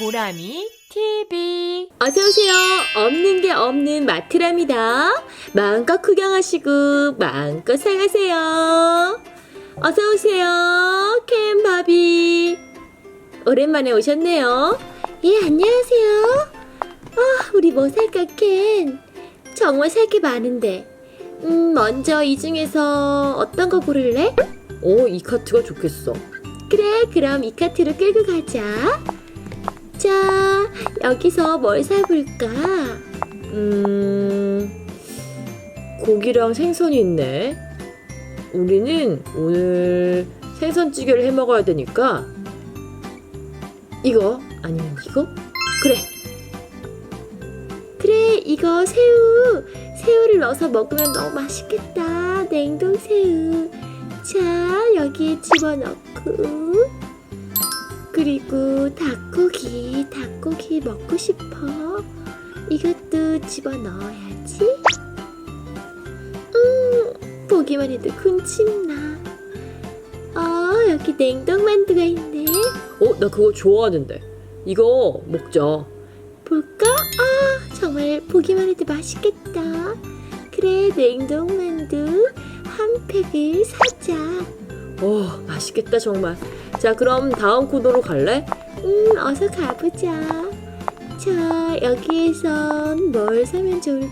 보람이 TV 어서오세요. 없는 게 없는 마트랍니다. 마음껏 구경하시고 마음껏 사가세요. 어서오세요. 캔바비. 오랜만에 오셨네요. 예, 안녕하세요. 아, 우리 뭐 살까, 캔? 정말 살 게 많은데. 음, 먼저 이 중에서 어떤 거 고를래? 오, 이 카트가 좋겠어. 그래, 그럼 이 카트로 끌고 가자. 자, 여기서 뭘 사볼까? 음, 고기랑 생선이 있네. 우리는 오늘 생선찌개를 해 먹어야 되니까 이거 아니면 이거? 그래. 그래, 이거 새우. 새우를 넣어서 먹으면 너무 맛있겠다. 냉동 새우. 자, 여기에 집어넣고. 그리고 닭고기, 닭고기 먹고 싶어. 이것도 집어 넣어야지. 음, 보기만 해도 군침 나. 어, 여기 냉동 만두가 있네. 어, 나 그거 좋아하는데. 이거 먹자. 볼까? 아, 정말 보기만 해도 맛있겠다. 그래, 냉동 만두 한 팩을 사자. 어, 맛있겠다 정말. 자, 그럼 다음 코너로 갈래? 음, 어서 가보자. 자, 여기에선 뭘 사면 좋을까?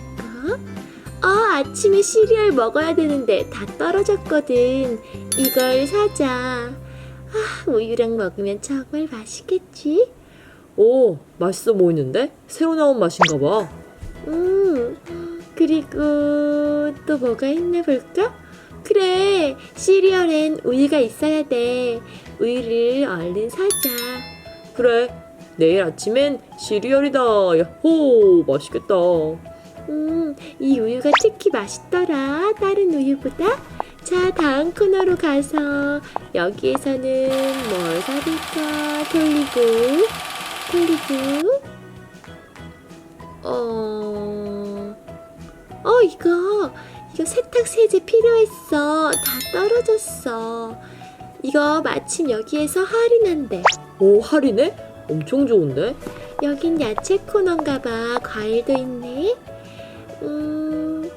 아, 아침에 시리얼 먹어야 되는데 다 떨어졌거든. 이걸 사자. 아, 우유랑 먹으면 정말 맛있겠지? 오, 맛있어 보이는데? 새로 나온 맛인가 봐. 음, 그리고 또 뭐가 있나 볼까? 그래, 시리얼엔 우유가 있어야 돼. 우유를 얼른 사자. 그래, 내일 아침엔 시리얼이다. 야호, 맛있겠다. 음, 이 우유가 특히 맛있더라. 다른 우유보다. 자, 다음 코너로 가서 여기에서는 뭘 사볼까? 돌리고, 돌리고. 어, 어, 이거. 이거 세탁 세제 필요했어. 다 떨어졌어. 이거 마침 여기에서 할인한대. 오, 할인해? 엄청 좋은데? 여긴 야채 코너인가 봐. 과일도 있네. 음,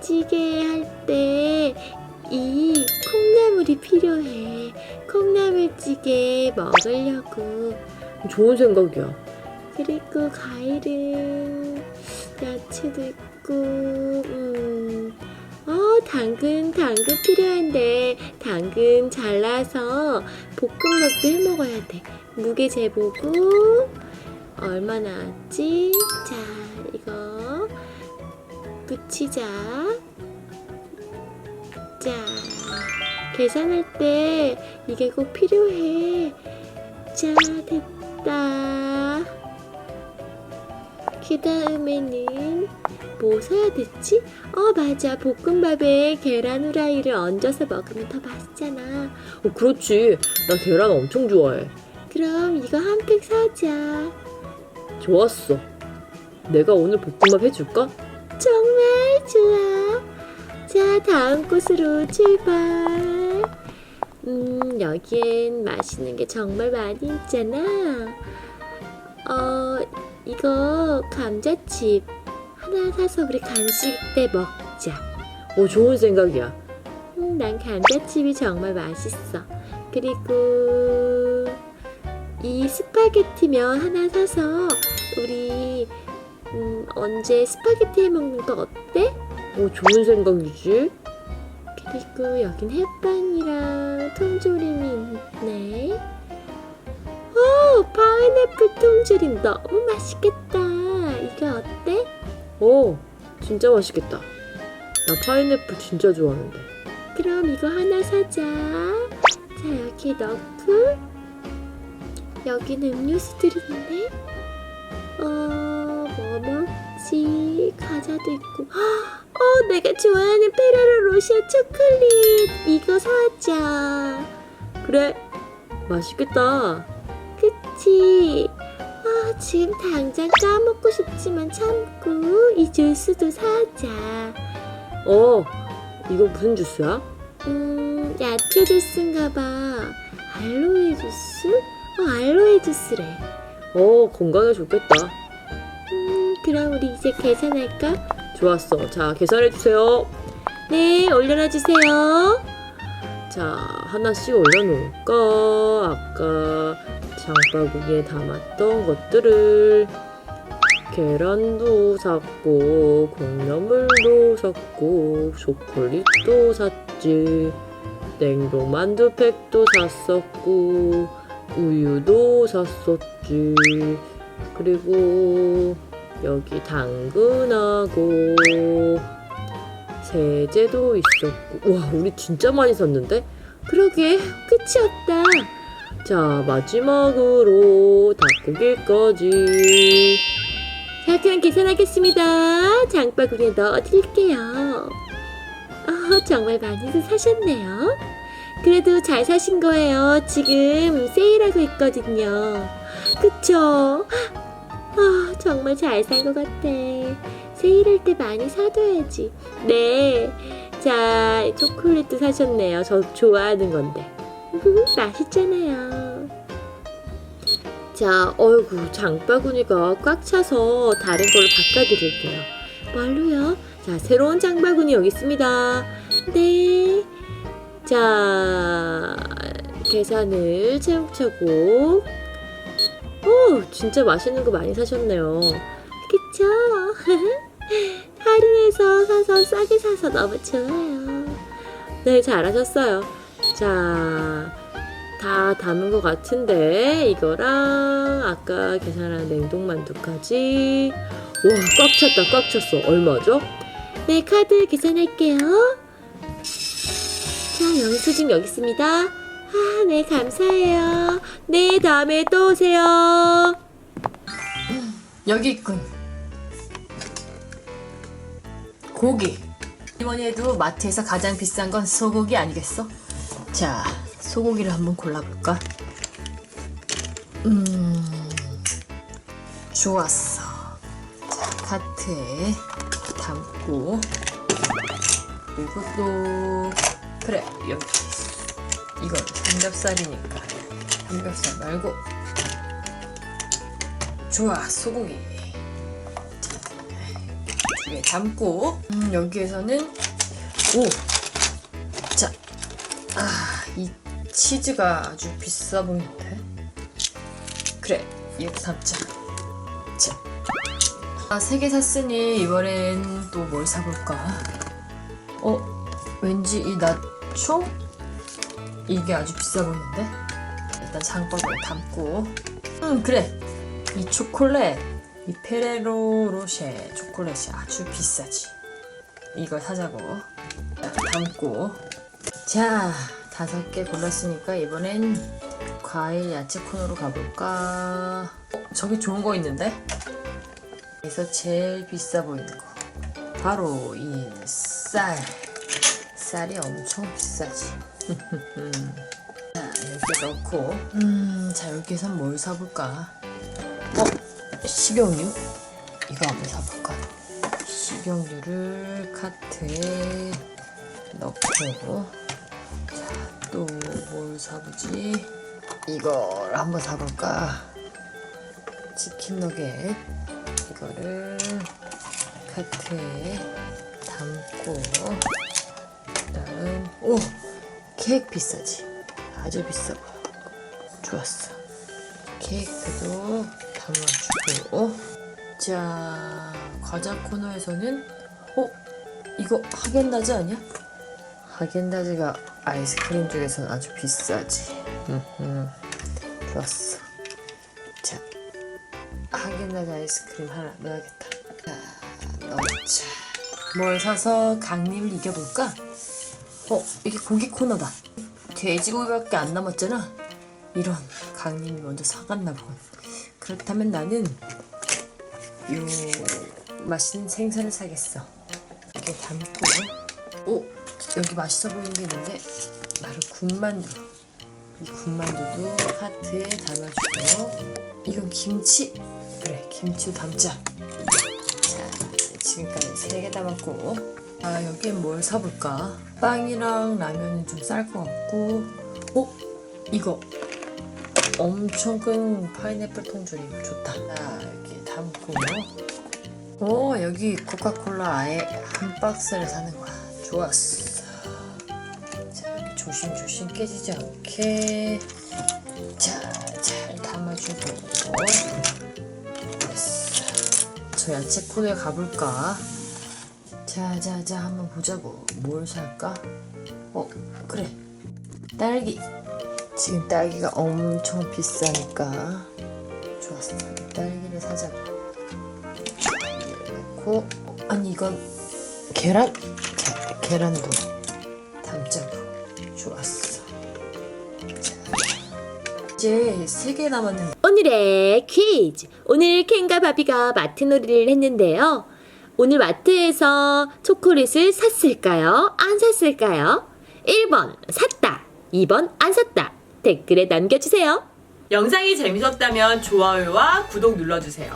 찌개 할 때 이 콩나물이 필요해. 콩나물찌개 먹으려고. 좋은 생각이야. 그리고 과일은 야채도 있고, 음, 어, 당근, 당근 필요한데, 당근 잘라서 볶음밥도 해 먹어야 돼. 무게 재보고, 얼마 나 왔지? 자, 이거, 붙이자. 자, 계산할 때 이게 꼭 필요해. 자, 됐다. 그 다음에는 뭐 사야 됐지? 어 맞아. 볶음밥에 계란 후라이를 얹어서 먹으면 더 맛있잖아. 어 그렇지. 나 계란 엄청 좋아해. 그럼 이거 한 팩 사자. 좋았어. 내가 오늘 볶음밥 해줄까? 정말 좋아. 자 다음 곳으로 출발. 음 여기엔 맛있는 게 정말 많이 있잖아. 어 이거 감자칩 하나 사서 우리 간식 때 먹자. 오 좋은 생각이야. 음, 난 감자칩이 정말 맛있어. 그리고 이 스파게티면 하나 사서 우리 음, 언제 스파게티 해 먹는 거 어때? 오 좋은 생각이지. 그리고 여긴 햇반이랑 통조림이 있네. 오, 파인애플 통조림 너무 맛있겠다. 이거 어때? 오, 진짜 맛있겠다. 나 파인애플 진짜 좋아하는데. 그럼 이거 하나 사자. 자, 여기에 넣고. 여기는 음료수들 있네. 어, 뭐 먹지? 과자도 있고. 어, 내가 좋아하는 페라로 로시아 초콜릿. 이거 사자. 그래, 맛있겠다. 그치? 아, 지금 당장 까먹고 싶지만 참고 이 주스도 사자. 어, 이거 무슨 주스야? 음, 야채 주스인가 봐. 알로에 주스? 어, 알로에 주스래. 어, 건강에 좋겠다. 음, 그럼 우리 이제 계산할까? 좋았어. 자, 계산해주세요. 네, 올려놔주세요. 자, 하나씩 올려놓을까? 아까 장바구니에 담았던 것들을 계란도 샀고, 콩나물도 샀고, 초콜릿도 샀지. 냉동 만두팩도 샀었고, 우유도 샀었지. 그리고 여기 당근하고 세제도 있었고. 와, 우리 진짜 많이 샀는데? 그러게, 끝이 없다. 자, 마지막으로 닭고기까지. 자, 그럼 계산하겠습니다. 장바구니에 넣어드릴게요. 아, 정말 많이도 사셨네요. 그래도 잘 사신 거예요. 지금 세일하고 있거든요. 그쵸? 아, 정말 잘 산 것 같아. 세일할 때 많이 사둬야지. 네. 자, 초콜릿도 사셨네요. 저 좋아하는 건데. 맛있잖아요. 자, 어이구, 장바구니가 꽉 차서 다른 걸로 바꿔드릴게요. 뭘로요? 자, 새로운 장바구니 여기 있습니다. 네. 자, 계산을 차곡차곡. 오, 진짜 맛있는 거 많이 사셨네요. 그쵸? 할인해서 사서 싸게 사서 너무 좋아요. 네, 잘하셨어요. 자, 다 담은 것 같은데, 이거랑 아까 계산한 냉동만두까지. 와, 꽉 찼다, 꽉 찼어. 얼마죠? 네, 카드 계산할게요. 자, 영수증 여기 있습니다. 아, 네, 감사해요. 네, 다음에 또 오세요. 여기 있군. 고기. 이번에 해도 마트에서 가장 비싼 건 소고기 아니겠어? 자, 소고기를 한번 골라볼까? 음, 좋았어. 자, 카트에 담고 그리고 또 그래 여기. 이건 삼겹살이니까. 삼겹살 말고. 좋아 소고기. 두개 담고 음, 여기에서는 오자 아 이 치즈가 아주 비싸 보이는데? 그래 이거 담자. 자세 개 샀으니 이번엔 또 뭘 사볼까? 어 왠지 이 나초? 이게 아주 비싸 보이는데? 일단 장바구니 담고. 음 그래. 이 초콜릿, 이 페레로 로쉐 초콜릿이 아주 비싸지. 이걸 사자고. 자, 담고. 자, 다섯 개 골랐으니까 이번엔 과일 야채 코너로 가볼까? 어, 저기 좋은 거 있는데? 여기서 제일 비싸 보이는 거. 바로 이 쌀. 쌀이 엄청 비싸지. 자, 이렇게 넣고. 음, 자, 여기선 뭘 사볼까? 어? 식용유? 이거 한번 사볼까? 식용유를 카트에 넣고 자, 또 뭘 사보지? 이걸 한번 사볼까? 치킨 너겟 이거를 카트에 담고 그다음 오! 케이크 비싸지? 아주 비싸 보여 좋았어 케이크도 담아주고 자 과자 코너에서는 어? 이거 하겐다즈 아니야? 하겐다즈가 아이스크림 중에서는 아주 비싸지 음흠. 좋았어 자 하겐다즈 아이스크림 하나 넣어야겠다 자 넣자 뭘 사서 강림을 이겨볼까? 어 이게 고기 코너다 돼지고기밖에 안 남았잖아 이런 강님이 먼저 사갔나 보군. 그렇다면 나는 요 맛있는 생선을 사겠어. 이렇게 담고 오 여기 맛있어 보이는 게 있는데 바로 군만두. 이 군만두도 카트에 담아주고 이건 김치 그래 김치도 담자. 자 지금까지 세 개 담았고 아 여기엔 뭘 사볼까? 빵이랑 라면은 좀 쌀 것 같고 어 이거 엄청 큰 파인애플 통조림 좋다. 자, 이렇게 담고. 오, 여기 코카콜라 아예 한 박스를 사는 거야. 좋았어. 조심조심 깨지지 않게. 자, 잘 담아주고. 됐어. 저 야채 코너에 가볼까? 자, 자, 자, 한번 보자고. 뭘 살까? 어, 그래. 딸기. 지금 딸기가 엄청 비싸니까. 좋았어. 딸기를 사자고. 넣고. 아니, 이건 계란? 자, 계란도 이제 세 개 남았는데. 오늘의 퀴즈. 오늘 켄과 바비가 마트 놀이를 했는데요. 오늘 마트에서 초콜릿을 샀을까요? 안 샀을까요? 1번 샀다. 2번 안 샀다. 댓글에 남겨주세요. 영상이 재밌었다면 좋아요와 구독 눌러주세요.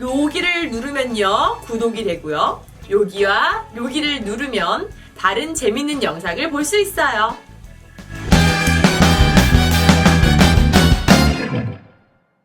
여기를 누르면요, 구독이 되고요. 여기와 여기를 누르면 다른 재밌는 영상을 볼 수 있어요.